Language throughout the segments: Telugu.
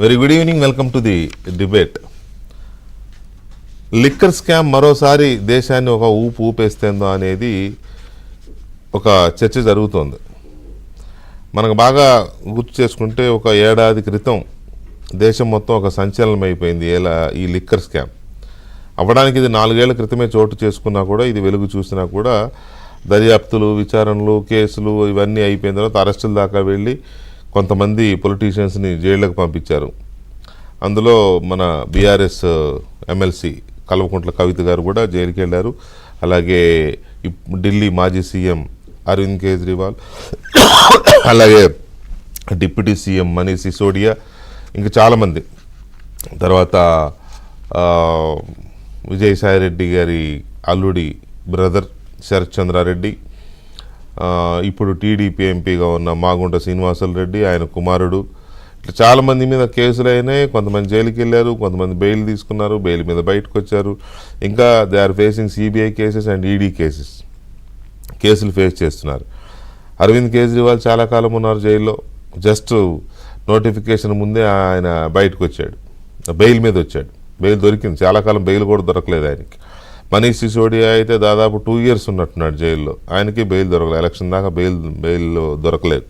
Very good evening welcome to the debate liquor scam మరోసారి దేశాన్ని ఒక ఊపు ఊపేస్తుందో అనేది ఒక చర్చ జరుగుతోంది. మనకు బాగా గుర్తు చేసుకుంటే ఒక ఏడాది క్రితం దేశం మొత్తం ఒక సంచలనం అయిపోయింది ఎలా ఈ లిక్కర్ స్కామ్. అవ్వడానికి ఇది నాలుగేళ్ళ క్రితమే చోటు చేసుకున్నా కూడా ఇది వెలుగు చూసినా కూడా దర్యాప్తులు విచారణలు కేసులు ఇవన్నీ అయిపోయిన తర్వాత అరెస్టుల దాకా వెళ్ళి కొంతమంది పొలిటీషియన్స్ని జైళ్ళకు పంపించారు. అందులో మన బీఆర్ఎస్ ఎమ్మెల్సీ కల్వకుంట్ల కవిత గారు కూడా జైలుకి వెళ్ళారు. అలాగే ఢిల్లీ మాజీ సీఎం అరవింద్ కేజ్రీవాల్ అలాగే డిప్యూటీ సీఎం మనీష్ సిసోడియా ఇంకా చాలామంది. తర్వాత విజయసాయి రెడ్డి గారి అల్లుడి బ్రదర్ శరత్ చంద్రారెడ్డి ఇప్పుడు టీడీపీ ఎంపీగా ఉన్న మాగుంట శ్రీనివాసులు రెడ్డి ఆయన కుమారుడు. ఇట్లా చాలామంది మీద కేసులు అయినాయి. కొంతమంది జైలుకి వెళ్ళారు కొంతమంది బెయిల్ తీసుకున్నారు బెయిల్ మీద బయటకు వచ్చారు ఇంకా they are facing CBI cases and ED cases కేసులు ఫేస్ చేస్తున్నారు. అరవింద్ కేజ్రీవాల్ చాలా కాలం ఉన్నారు జైల్లో. జస్ట్ నోటిఫికేషన్ ముందే ఆయన బయటకు వచ్చాడు బెయిల్ మీద వచ్చాడు. బెయిల్ దొరికింది. చాలా కాలం బెయిల్ కూడా దొరకలేదు ఆయనకి. మనీష్ సిసోడియా అయితే దాదాపు టూ ఇయర్స్ ఉన్నట్టున్నాడు జైల్లో. ఆయనకి బెయిల్ దొరకలేదు ఎలక్షన్ దాకా బెయిల్ బెయిల్ దొరకలేదు.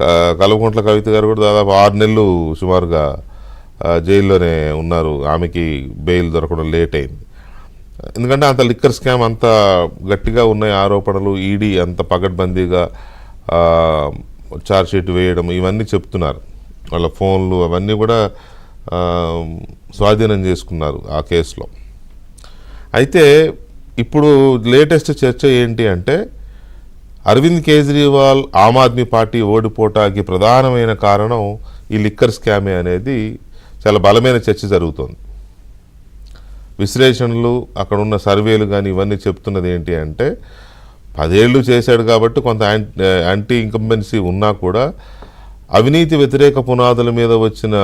క- కల్వకుంట్ల కవిత గారు కూడా దాదాపు ఆరు నెలలు సుమారుగా జైల్లోనే ఉన్నారు. ఆమెకి బెయిల్ దొరకడం లేట్ అయింది. ఎందుకంటే అంత లిక్కర్ స్కామ్ అంత గట్టిగా ఉన్నాయి ఆరోపణలు ఈడీ అంత పగడ్బందీగా ఆ, షీట్ వేయడం ఇవన్నీ చెప్తున్నారు. వాళ్ళ ఫోన్లు అవన్నీ కూడా స్వాధీనం చేసుకున్నారు ఆ కేసులో. అయితే ఇప్పుడు లేటెస్ట్ చర్చ ఏంటి అంటే అరవింద్ కేజ్రీవాల్ ఆమ్ ఆద్మీ పార్టీ ఓడిపోవటానికి ప్రధానమైన కారణం ఈ లిక్కర్ స్కామే అనేది చాలా బలమైన చర్చ జరుగుతోంది. విశ్లేషణలు అక్కడ ఉన్న సర్వేలు కానీ ఇవన్నీ చెప్తున్నది ఏంటి అంటే పదేళ్ళు చేశాడు కాబట్టి కొంత యాంటీ యాంటీ ఇంకంబెన్సీ ఉన్నా కూడా అవినీతి వ్యతిరేక పునాదుల మీద వచ్చిన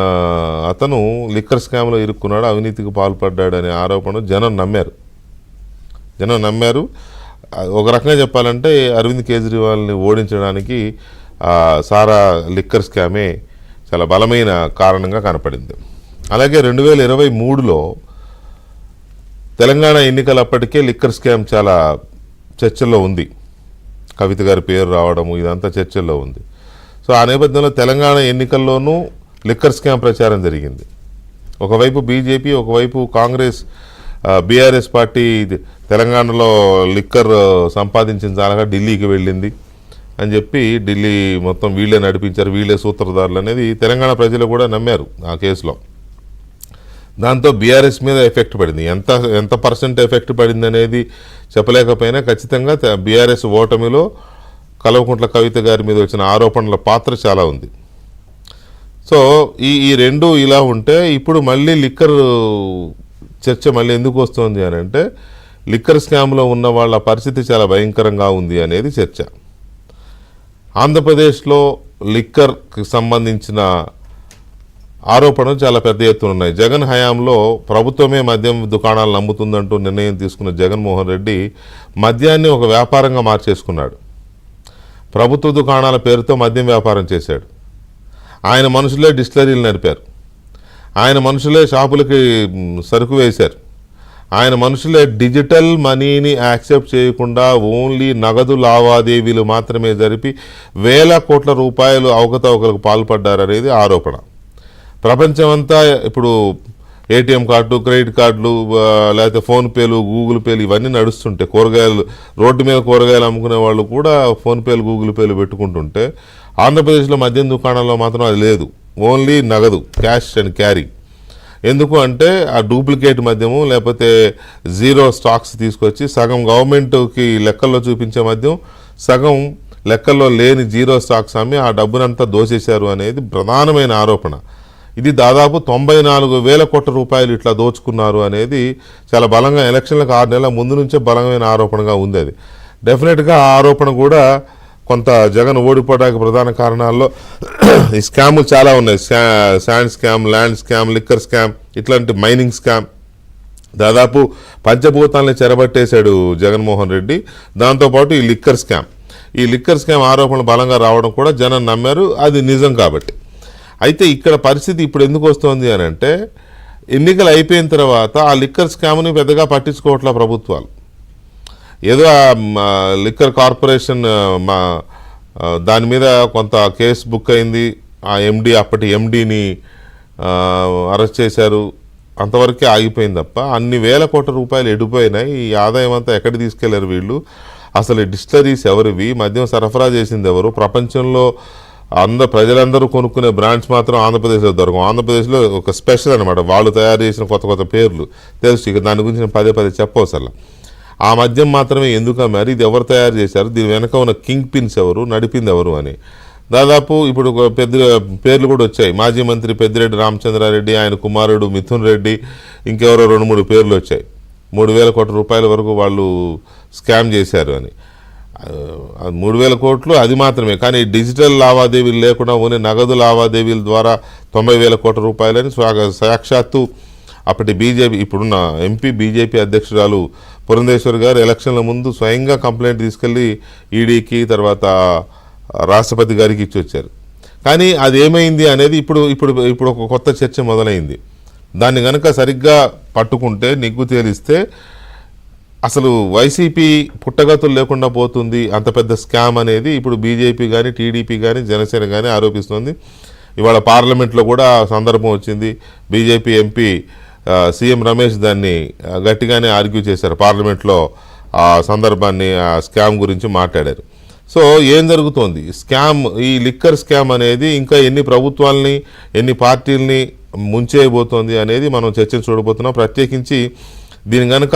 అతను లిక్కర్ స్కామ్లో ఇరుక్కున్నాడు అవినీతికి పాల్పడ్డాడు అనే ఆరోపణ జనం నమ్మారు. జనం నమ్మారు. ఒక రకంగా చెప్పాలంటే అరవింద్ కేజ్రీవాల్ని ఓడించడానికి సారా లిక్కర్ స్కామే చాలా బలమైన కారణంగా కనపడింది. అలాగే రెండు వేల ఇరవై మూడులో తెలంగాణ ఎన్నికలప్పటికే లిక్కర్ స్కామ్ చాలా చర్చల్లో ఉంది. కవిత గారి పేరు రావడము ఇదంతా చర్చల్లో ఉంది. సో ఆ నేపథ్యంలో తెలంగాణ ఎన్నికల్లోనూ లిక్కర్ స్కామ్ ప్రచారం జరిగింది. ఒకవైపు బీజేపీ ఒకవైపు కాంగ్రెస్ బీఆర్ఎస్ పార్టీ తెలంగాణలో లిక్కర్ సంపాదించిన చాలగా ఢిల్లీకి వెళ్ళింది అని చెప్పి ఢిల్లీ మొత్తం వీళ్ళే నడిపించారు వీళ్ళే సూత్రధారులు అనేది తెలంగాణ ప్రజలు కూడా నమ్మారు ఆ కేసులో. దాంతో బీఆర్ఎస్ మీద ఎఫెక్ట్ పడింది. ఎంత ఎంత పర్సెంట్ ఎఫెక్ట్ పడింది అనేది చెప్పలేకపోయినా ఖచ్చితంగా బీఆర్ఎస్ ఓటమిలో కల్వకుంట్ల కవిత గారి మీద వచ్చిన ఆరోపణల పాత్ర చాలా ఉంది. సో ఈ ఈ రెండు ఇలా ఉంటే ఇప్పుడు మళ్ళీ లిక్కర్ చర్చ మళ్ళీ ఎందుకు వస్తుంది అని అంటే లిక్కర్ స్కామ్లో ఉన్న వాళ్ళ పరిస్థితి చాలా భయంకరంగా ఉంది అనేది చర్చ. ఆంధ్రప్రదేశ్లో లిక్కర్కి సంబంధించిన ఆరోపణలు చాలా పెద్ద ఎత్తున ఉన్నాయి. జగన్ హయాంలో ప్రభుత్వమే మద్యం దుకాణాలు నమ్ముతుందంటూ నిర్ణయం తీసుకున్న జగన్మోహన్ రెడ్డి మద్యాన్ని ఒక వ్యాపారంగా మార్చేసుకున్నాడు. ప్రభుత్వ దుకాణాల పేరుతో మద్యం వ్యాపారం చేశాడు. ఆయన మనుషులే డిస్టిలరీలు నడిపారు ఆయన మనుషులే షాపులకి సరుకు వేశారు. ఆయన మనుషులే డిజిటల్ మనీని యాక్సెప్ట్ చేయకుండా ఓన్లీ నగదు లావాదేవీలు మాత్రమే జరిపి వేల కోట్ల రూపాయలు అవకతవకలకు పాల్పడ్డారనేది ఆరోపణ. ప్రపంచమంతా ఇప్పుడు ఏటీఎం కార్డు క్రెడిట్ కార్డులు లేకపోతే ఫోన్పేలు గూగుల్ పేలు ఇవన్నీ నడుస్తుంటే కూరగాయలు రోడ్డు మీద కూరగాయలు అమ్ముకునే వాళ్ళు కూడా ఫోన్పేలు గూగుల్ పేలు పెట్టుకుంటుంటే ఆంధ్రప్రదేశ్లో మద్యం దుకాణంలో మాత్రం అది లేదు. ఓన్లీ నగదు క్యాష్ అండ్ క్యారీ. ఎందుకు అంటే ఆ డూప్లికేట్ మద్యము లేకపోతే జీరో స్టాక్స్ తీసుకొచ్చి సగం గవర్నమెంట్కి లెక్కల్లో చూపించే మద్యం సగం లెక్కల్లో లేని జీరో స్టాక్స్ అమ్మి ఆ డబ్బునంతా దోచేశారు అనేది ప్రధానమైన ఆరోపణ. ఇది దాదాపు తొంభై నాలుగు వేల కోట్ల రూపాయలు ఇట్లా దోచుకున్నారు అనేది చాలా బలంగా ఎలక్షన్లకు ఆరు నెలల ముందు నుంచే బలమైన ఆరోపణగా ఉంది అది. డెఫినెట్గా ఆ ఆరోపణ కూడా కొంత జగన్ ఓడిపోవడానికి ప్రధాన కారణాల్లో ఈ స్కాములు చాలా ఉన్నాయి. శా- sand scam land scam liquor scam ఇట్లాంటి మైనింగ్ స్కామ్. దాదాపు పంచభూతాలని చెరబట్టేశాడు జగన్మోహన్ రెడ్డి. దాంతోపాటు ఈ లిక్కర్ స్కామ్. ఈ లిక్కర్ స్కామ్ ఆరోపణలు బలంగా రావడం కూడా జనం నమ్మారు. అది నిజం కాబట్టి. అయితే ఇక్కడ పరిస్థితి ఇప్పుడు ఎందుకు వస్తుంది అని అంటే ఎన్నికలు అయిపోయిన తర్వాత ఆ లిక్కర్ స్కామ్ని పెద్దగా పట్టించుకోవట్లే ప్రభుత్వాలు. ఏదో లిక్కర్ కార్పొరేషన్ మా దాని మీద కొంత కేసు బుక్ అయింది. ఆ ఎండి అప్పటి ఎండిని అరెస్ట్ చేశారు. అంతవరకే ఆగిపోయింది తప్ప అన్ని వేల కోట్ల రూపాయలు ఎడిపోయినాయి. ఈ ఆదాయం అంతా ఎక్కడ తీసుకెళ్ళారు వీళ్ళు? అసలు డిస్టరీస్ ఎవరివి? మద్యం సరఫరా చేసింది ఎవరు? ప్రపంచంలో అందరు ప్రజలందరూ కొనుక్కునే బ్రాండ్స్ మాత్రం ఆంధ్రప్రదేశ్లో దొరకవు. ఆంధ్రప్రదేశ్లో ఒక స్పెషల్ అనమాట వాళ్ళు తయారు చేసిన కొత్త కొత్త పేర్లు. తెలుసు ఇక దాని గురించి నేను పదే పదే చెప్పవసల ఆ మద్యం మాత్రమే ఎందుకు అమ్మారు ఇది ఎవరు తయారు చేశారు? దీని వెనక ఉన్న కింగ్ పిన్స్ ఎవరు? నడిపింది ఎవరు అని. దాదాపు ఇప్పుడు ఒక పెద్ద పేర్లు కూడా వచ్చాయి. మాజీ మంత్రి పెద్దిరెడ్డి రామచంద్రారెడ్డి ఆయన కుమారుడు మిథున్ రెడ్డి ఇంకెవరో రెండు మూడు పేర్లు వచ్చాయి. మూడు వేల కోట్ల రూపాయల వరకు వాళ్ళు స్కామ్ చేశారు అని. మూడు వేల కోట్లు అది మాత్రమే. కానీ డిజిటల్ లావాదేవీలు లేకుండా ఓన్లీ నగదు లావాదేవీల ద్వారా తొంభై వేల కోట్ల రూపాయలని సాక్షాత్తు అప్పటి బీజేపీ ఇప్పుడున్న ఎంపీ బీజేపీ అధ్యక్షురాలు పురంధేశ్వర్ గారు ఎలక్షన్ల ముందు స్వయంగా కంప్లైంట్ తీసుకెళ్ళి ఈడీకి తర్వాత రాష్ట్రపతి గారికి ఇచ్చి వచ్చారు. కానీ అది ఏమైంది అనేది ఇప్పుడు ఇప్పుడు ఇప్పుడు ఒక కొత్త చర్చ మొదలైంది. దాన్ని గనక సరిగ్గా పట్టుకుంటే నిగ్గు తేలిస్తే అసలు వైసీపీ పుట్టగతులు లేకుండా పోతుంది. అంత పెద్ద స్కామ్ అనేది ఇప్పుడు బీజేపీ కానీ టీడీపీ కానీ జనసేన కానీ ఆరోపిస్తుంది. ఇవాళ పార్లమెంట్లో కూడా సందర్భం వచ్చింది. బీజేపీ ఎంపీ సీఎం రమేష్ దాన్ని గట్టిగానే ఆర్గ్యూ చేశారు. పార్లమెంట్లో ఆ సందర్భాన్ని ఆ స్కామ్ గురించి మాట్లాడారు. సో ఏం జరుగుతోంది? స్కామ్ ఈ లిక్కర్ స్కామ్ అనేది ఇంకా ఎన్ని ప్రభుత్వాలని ఎన్ని పార్టీలని ముంచేయబోతోంది అనేది మనం చర్చను చూడబోతున్నాం. ప్రత్యేకించి దీని కనుక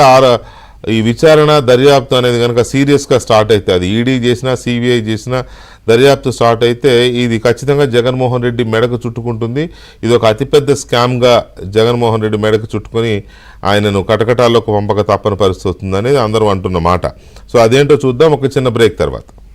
ఈ విచారణ దర్యాప్తు అనేది కనుక సీరియస్గా స్టార్ట్ అయితే అది ఈడీ చేసినా సిబిఐ చేసినా దర్యాప్తు స్టార్ట్ అయితే ఇది ఖచ్చితంగా జగన్మోహన్ రెడ్డి మెడకు చుట్టుకుంటుంది. ఇది ఒక అతిపెద్ద స్కామ్గా జగన్మోహన్ రెడ్డి మెడకు చుట్టుకొని ఆయనను కటకటాల్లోకి పంపక తప్పని పరిస్థితి వస్తుంది అనేది అందరూ అంటున్న మాట. సో అదేంటో చూద్దాం. ఒక చిన్న బ్రేక్ తర్వాత.